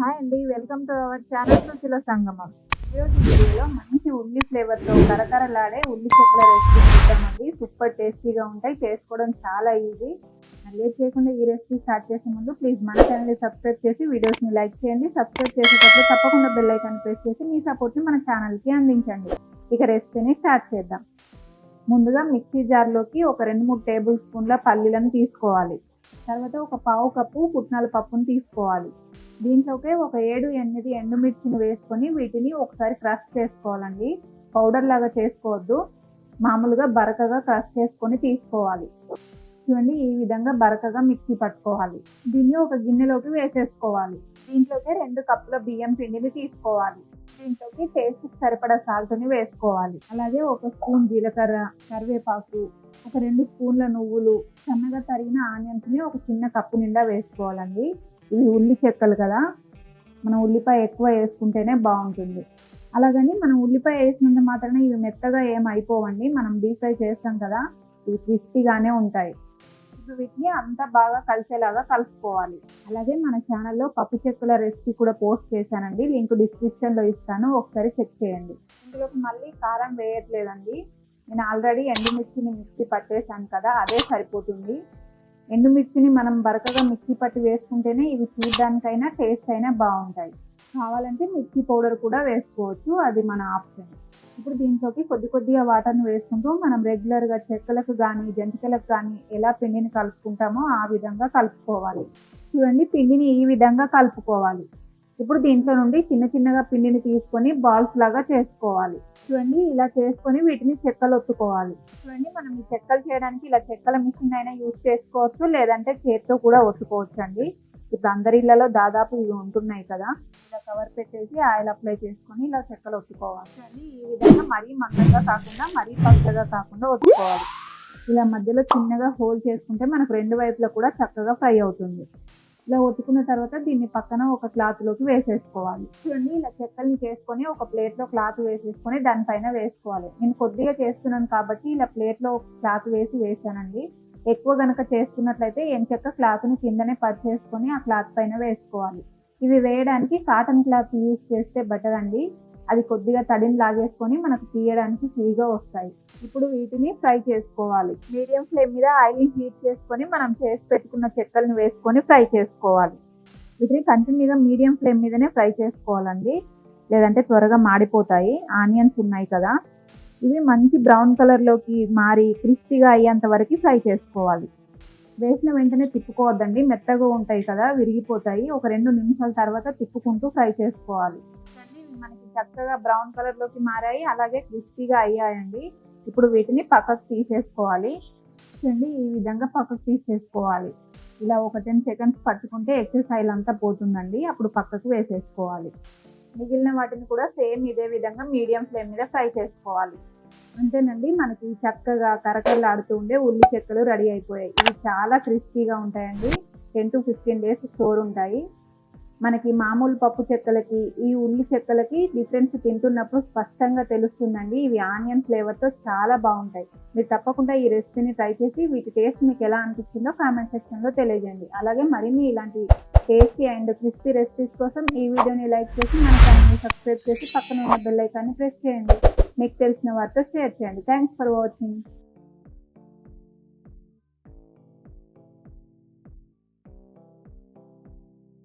Hi అండి welcome to our channel రుచుల సంగమం. ఈరోజు వీడియోలో మంచి ఉల్లి ఫ్లేవర్తో కరకరలాడే ఉల్లి చెక్కల రెసిపీ చూద్దామండి. సూపర్ టేస్టీగా ఉంటాయి చేసుకోవడం చాలా ఈజీ లేట్ చేయకుండా ఈ రెసిపీ స్టార్ట్ చేసే ముందు ప్లీజ్ మన ఛానల్ని సబ్స్క్రైబ్ చేసి వీడియోస్ని లైక్ చేయండి. సబ్స్క్రైబ్ చేసేటప్పుడు తప్పకుండా బెల్ ఐకాన్ ప్రెస్ చేసి మీ సపోర్ట్ని మన ఛానల్కి అందించండి. ఇక రెసిపీని స్టార్ట్ చేద్దాం. ముందుగా మిక్సీ జార్లోకి ఒక రెండు మూడు టేబుల్ స్పూన్ల పల్లీలను తీసుకోవాలి. తర్వాత ఒక పావు కప్పు పుట్నాల పప్పును తీసుకోవాలి. దీంట్లోకే ఒక ఏడు ఎనిమిది ఎండుమిర్చిని వేసుకొని వీటిని ఒకసారి క్రష్ చేసుకోవాలండి. పౌడర్ లాగా చేసుకోవద్దు. మామూలుగా బరకగా క్రష్ చేసుకొని తీసుకోవాలి. చూడండి ఈ విధంగా బరకగా మిక్సీ పట్టుకోవాలి. దీన్ని ఒక గిన్నెలోకి వేసేసుకోవాలి. దీంట్లోకి రెండు కప్పుల బియ్యం పిండిని తీసుకోవాలి. దీంట్లోకి టేస్ట్ సరిపడా సాల్ట్ని వేసుకోవాలి. అలాగే ఒక స్పూన్ జీలకర్ర కరివేపాకు ఒక రెండు స్పూన్ల నువ్వులు సన్నగా తరిగిన ఆనియన్స్ని ఒక చిన్న కప్పు నిండా వేసుకోవాలండి. ఇవి ఉల్లి చెక్కలు కదా మనం ఉల్లిపాయ ఎక్కువ వేసుకుంటేనే బాగుంటుంది. అలాగని మనం ఉల్లిపాయ వేసినంత మాత్రమే ఇవి మెత్తగా ఏం అయిపోవండి మనం డీప్ ఫ్రై చేస్తాం కదా ఇవి క్రిస్పీగానే ఉంటాయి. ఇప్పుడు వీటిని అంతా బాగా కలిసేలాగా కలుపుకోవాలి. అలాగే మన ఛానల్లో పప్పు చెక్కుల రెసిపీ కూడా పోస్ట్ చేశానండి లింక్ డిస్క్రిప్షన్లో ఇస్తాను ఒకసారి చెక్ చేయండి. ఇందులోకి మళ్ళీ కారం వేయట్లేదండి నేను ఆల్రెడీ ఎండుమిర్చిని మిక్సీ పట్టేశాను కదా అదే సరిపోతుంది. ఎండుమిర్చిని మనం బరకగా మిక్సీ పట్టి వేసుకుంటేనే ఇవి చూడడానికైనా టేస్ట్ అయినా బాగుంటాయి. కావాలంటే మిర్చి పౌడర్ కూడా వేసుకోవచ్చు అది మన ఆప్షన్. ఇప్పుడు దీంట్లోకి కొద్ది కొద్దిగా వాటర్ని వేసుకుంటూ మనం రెగ్యులర్గా చెక్కలకు కానీ జంతికలకు కానీ ఎలా పిండిని కలుపుకుంటామో ఆ విధంగా కలుపుకోవాలి. చూడండి పిండిని ఈ విధంగా కలుపుకోవాలి. ఇప్పుడు దీంట్లో నుండి చిన్న చిన్నగా పిండిని తీసుకొని బాల్స్ లాగా చేసుకోవాలి. చూడండి ఇలా చేసుకొని వీటిని చెక్కలు ఒత్తుకోవాలి. చూడండి మనం ఈ చెక్కలు చేయడానికి ఇలా చెక్కల మిషన్ అయినా యూజ్ చేసుకోవచ్చు లేదంటే చేత్తో కూడా ఒత్తుకోవచ్చు అండి ఇప్పుడు అందరి ఇళ్ళలో దాదాపు ఇవి ఉంటున్నాయి కదా. ఇలా కవర్ పెట్టేసి ఆయిల్ అప్లై చేసుకొని ఇలా చెక్కలు ఒత్తుకోవాలి. చూడండి ఈ విధంగా మరీ మందంగా కాకుండా మరీ పచ్చగా కాకుండా ఒత్తుకోవాలి. ఇలా మధ్యలో చిన్నగా హోల్ చేసుకుంటే మనకు రెండు వైపులా కూడా చక్కగా ఫ్రై అవుతుంది. ఇలా ఒత్తుకున్న తర్వాత దీన్ని పక్కన ఒక క్లాత్లోకి వేసేసుకోవాలి. చూడండి ఇలా చెక్కల్ని చేసుకొని ఒక ప్లేట్లో క్లాత్ వేసేసుకొని దానిపైన వేసుకోవాలి. నేను కొద్దిగా చేస్తున్నాను కాబట్టి ఇలా ప్లేట్లో క్లాత్ వేసి వేసానండి ఎక్కువ గనక చేస్తున్నట్లయితే ఎంచెక్క క్లాత్ని కిందనే పరిచేసుకొని ఆ క్లాత్ పైన వేసుకోవాలి. ఇవి వేయడానికి కాటన్ క్లాత్ యూజ్ చేస్తే బెటర్ అండి. అది కొద్దిగా తడిని లాగేసుకొని మనకు తీయడానికి ఫ్రీగా వస్తాయి. ఇప్పుడు వీటిని ఫ్రై చేసుకోవాలి. మీడియం ఫ్లేమ్ మీద ఆయిల్ని హీట్ చేసుకొని మనం చేసి పెట్టుకున్న చెక్కలను వేసుకొని ఫ్రై చేసుకోవాలి. వీటిని కంటిన్యూగా మీడియం ఫ్లేమ్ మీదనే ఫ్రై చేసుకోవాలండి. లేదంటే త్వరగా మాడిపోతాయి. ఆనియన్స్ ఉన్నాయి కదా. ఇవి మంచి బ్రౌన్ కలర్లోకి మారి క్రిస్పీగా అయ్యేంత వరకు ఫ్రై చేసుకోవాలి. వేసిన వెంటనే తిప్పుకోవద్దండి. మెత్తగా ఉంటాయి కదా విరిగిపోతాయి. ఒక రెండు నిమిషాల తర్వాత తిప్పుకుంటూ ఫ్రై చేసుకోవాలి. చక్కగా బ్రౌన్ కలర్లోకి మారాయి. అలాగే క్రిస్పీగా అయ్యాయండి. ఇప్పుడు వీటిని పక్కకు తీసేసుకోవాలి. చూడండి ఈ విధంగా పక్కకు తీసేసుకోవాలి. ఇలా ఒక టెన్ సెకండ్స్ పట్టుకుంటే ఎక్సర్సైజ్ అంతా పోతుందండి. అప్పుడు పక్కకు వేసేసుకోవాలి. మిగిలిన వాటిని కూడా సేమ్ ఇదే విధంగా మీడియం ఫ్లేమ్ మీద ఫ్రై చేసుకోవాలి. అంతేనండి మనకి చక్కగా కరకరలాడుతూ ఉండే ఉల్లి చెక్కలు రెడీ అయిపోయాయి. ఇవి చాలా క్రిస్పీగా ఉంటాయండి. Ten to fifteen days store ఉంటాయి. మనకి మామూలు పప్పు చెక్కలకి ఈ ఉల్లి చెక్కలకి డిఫరెన్స్ తింటున్నప్పుడు స్పష్టంగా తెలుస్తుందండి. ఇవి ఆనియన్ ఫ్లేవర్తో చాలా బాగుంటాయి. మీరు తప్పకుండా ఈ రెసిపీని ట్రై చేసి వీటి టేస్ట్ మీకు ఎలా అనిపించిందో కామెంట్ సెక్షన్లో తెలియజేయండి. అలాగే మరిన్ని ఇలాంటి టేస్టీ అండ్ క్రిస్పీ రెసిపీస్ కోసం ఈ వీడియోని లైక్ చేసి మన ఛానల్ని సబ్స్క్రైబ్ చేసి పక్కన ఉన్న బెల్ ఐకాన్ని ప్రెస్ చేయండి. మీకు తెలిసిన వారితో షేర్ చేయండి. Thanks for watching